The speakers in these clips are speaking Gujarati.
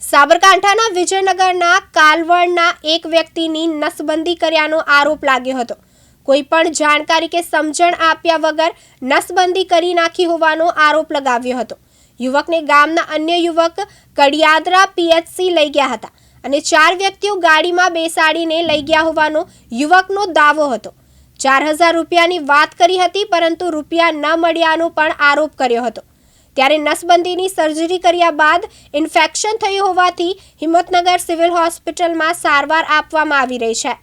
સાબરકાંઠાના વિજયનગરના કાલવડના એક વ્યક્તિની નસબંધી કર્યાનો આરોપ લાગ્યો હતો. કોઈ પણ જાણકારી કે સમજણ આપ્યા વગર નસબંધી કરી નાખી હોવાનો આરોપ લગાવ્યો હતો. યુવકને ગામના અન્ય યુવક કડિયાદરા પીએચસી લઈ ગયા હતા અને ચાર વ્યક્તિઓ ગાડીમાં બેસાડીને લઈ ગયા હોવાનો યુવકનો દાવો હતો. ચાર હજાર રૂપિયાની વાત કરી હતી પરંતુ રૂપિયા ન મળ્યાનો પણ આરોપ કર્યો હતો. ત્યારે નસબંધીની સર્જરી કર્યા બાદ ઇન્ફેક્શન થયું હોવાથી હિંમતનગર સિવિલ હોસ્પિટલમાં સારવાર આપવામાં આવી રહી છે.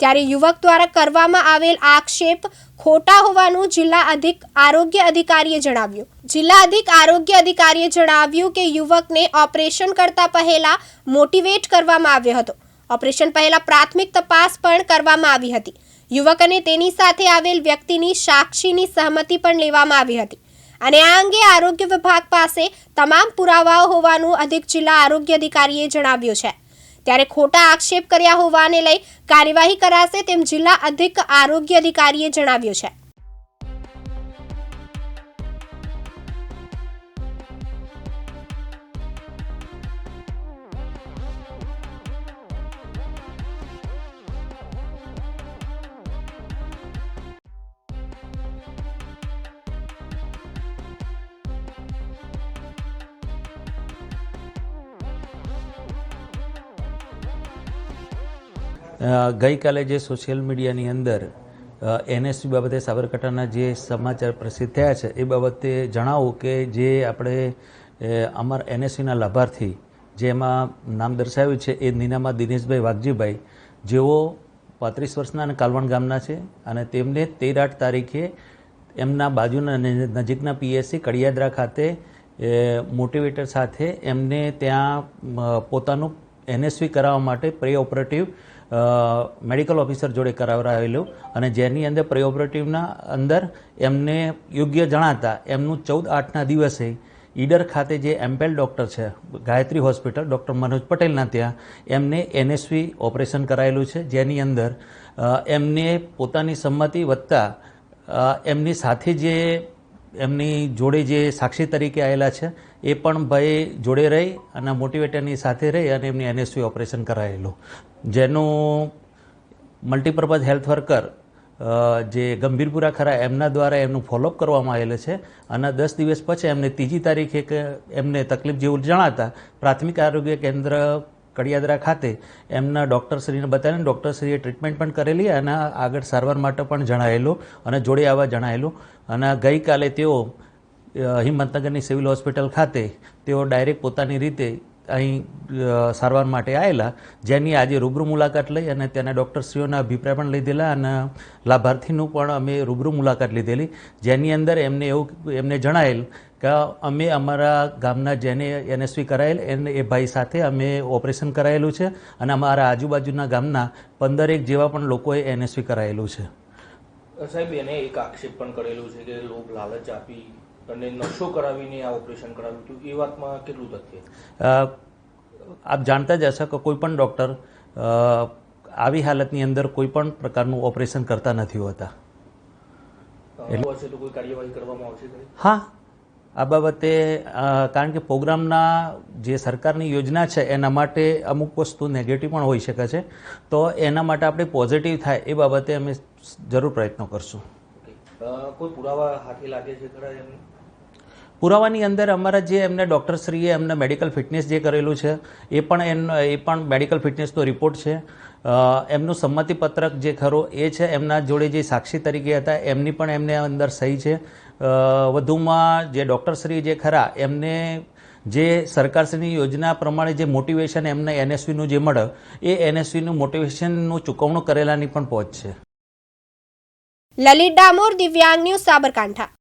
ત્યારે યુવક દ્વારા કરવામાં આવેલ આક્ષેપ ખોટા હોવાનું જિલ્લા અધિક આરોગ્ય અધિકારીએ જણાવ્યું. જિલ્લા અધિક આરોગ્ય અધિકારીએ જણાવ્યું કે યુવકને ઓપરેશન કરતા પહેલા મોટિવેટ કરવામાં આવ્યો હતો. ઓપરેશન પહેલા પ્રાથમિક તપાસ પણ કરવામાં આવી હતી. યુવક અને તેની સાથે આવેલ વ્યક્તિની સાક્ષીની સહમતિ પણ લેવામાં આવી હતી. અને આ અંગે આરોગ્ય વિભાગ પાસે તમામ પુરાવાઓ હોવાનું અધિક જિલ્લા આરોગ્ય અધિકારીએ જણાવ્યું છે. ત્યારે ખોટા આક્ષેપ કર્યા હોવાને લઈ કાર્યવાહી કરાશે તેમ જિલ્લા અધિક આરોગ્ય અધિકારીએ જણાવ્યું છે. ગઈકાલે જે સોશિયલ મીડિયાની અંદર એનએસવી બાબતે સાબરકાંઠાના જે સમાચાર પ્રસિદ્ધ થયા છે, એ બાબતે જણાવું કે જે આપણે અમારા એનએસવીના લાભાર્થી જેમાં નામ દર્શાવ્યું છે, એ નીનામાં દિનેશભાઈ વાઘજીભાઈ, જેઓ પાંત્રીસ વર્ષના અને કાલવણ ગામના છે અને તેમને તેર આઠ તારીખે એમના બાજુના નજીકના પીએસસી કડિયાદરા ખાતે મોટિવેટર સાથે એમને ત્યાં પોતાનું એનએસવી કરાવવા માટે પ્રી ઓપરેટિવ મેડિકલ ઓફિસર જોડે કરાવરાવેલું અને જેની અંદર પ્રિઓપરેટિવના અંદર એમને યોગ્ય જણાતા એમનું ચૌદ આઠના દિવસે ઈડર ખાતે જે એમ્પેલ ડૉક્ટર છે, ગાયત્રી હોસ્પિટલ, ડૉક્ટર મનોજ પટેલના ત્યાં એમને એનએસવી ઓપરેશન કરાયેલું છે, જેની અંદર એમને પોતાની સંમતિ વધતા એમની સાથે જે, એમની જોડે જે સાક્ષી તરીકે આવેલા છે એ પણ ભાઈ જોડે રહી અને મોટિવેટરની સાથે રહી અને એમની એનએસવી ઓપરેશન કરાયેલું. જેનું મલ્ટીપર્પઝ હેલ્થ વર્કર જે ગંભીરપુરા ખરા, એમના દ્વારા એમનું ફોલોઅપ કરવામાં આવેલું છે અને દસ દિવસ પછી એમને ત્રીજી તારીખે એમને તકલીફ જેવું જણાતા પ્રાથમિક આરોગ્ય કેન્દ્ર કડિયાદરા ખાતે એમના ડૉક્ટરશ્રીને બતાવીને ડૉક્ટરશ્રીએ ટ્રીટમેન્ટ પણ કરેલી અને આગળ સારવાર માટે પણ જણાયેલું અને જોડે આવવા જણાયેલું. અને ગઈકાલે તેઓ હિંમતનગરની સિવિલ હોસ્પિટલ ખાતે તેઓ ડાયરેક્ટ પોતાની રીતે અહીં સારવાર માટે આવેલા જેની આજે રૂબરૂ મુલાકાત લઈ અને તેના ડૉક્ટરશ્રીઓના અભિપ્રાય પણ લીધેલા અને લાભાર્થીનું પણ અમે રૂબરૂ મુલાકાત લીધેલી. જેની અંદર એમને એવું, એમને જણાયેલ કે અમે અમારા ગામના જેને એનએસવી કરાયેલ, એને એ ભાઈ સાથે અમે ઓપરેશન કરાયેલું છે અને અમારા આજુબાજુના ગામના પંદરેક જેવા પણ લોકોએ એનએસવી કરાયેલું છે. સાહેબ, એને એક આક્ષેપ પણ કરેલું છે કે લોક લાલચ આપી અને નશો કરાવીને આ ઓપરેશન કરાવ્યું હતું એ વાતમાં કેટલું તથ્ય આપ જાણતા જ હશો કે કોઈ પણ ડૉક્ટર આવી હાલતની અંદર કોઈ પણ પ્રકારનું ઓપરેશન કરતા નથી હોતા? હા. આ બાબતે કારણ કે પ્રોગ્રામના જે સરકારની યોજના છે એના માટે અમુક વસ્તુ નેગેટિવ પણ હોઈ શકે છે. તો એના માટે આપણે પોઝિટિવ થાય એ બાબતે અમે જરૂર પ્રયત્નો કરશું. કોઈ પુરાવા હાથે લાગે છે ખરા એમને? પુરાવાની અંદર અમારા જે એમને ડૉક્ટરશ્રીએ એમને મેડિકલ ફિટનેસ જે કરેલું છે, એ પણ એમનો એ પણ મેડિકલ ફિટનેસનો રિપોર્ટ છે. એમનું સંમતિપત્રક જે ખરો, એ છે એમના જોડે જે સાક્ષી તરીકે હતા, એમની પણ એમને અંદર સહી છે. વધુમાં જે ડૉક્ટરશ્રી જે ખરા, એમને જે સરકારશ્રીની યોજના પ્રમાણે જે મોટિવેશન એમને એનએસવીનું જે મળે, એ એનએસવીનું મોટિવેશનનું ચૂકવણું કરેલાની પણ પહોંચ છે. લલિત ડામોર, દિવ્યાંગ ન્યૂઝ સાબરકાંઠા.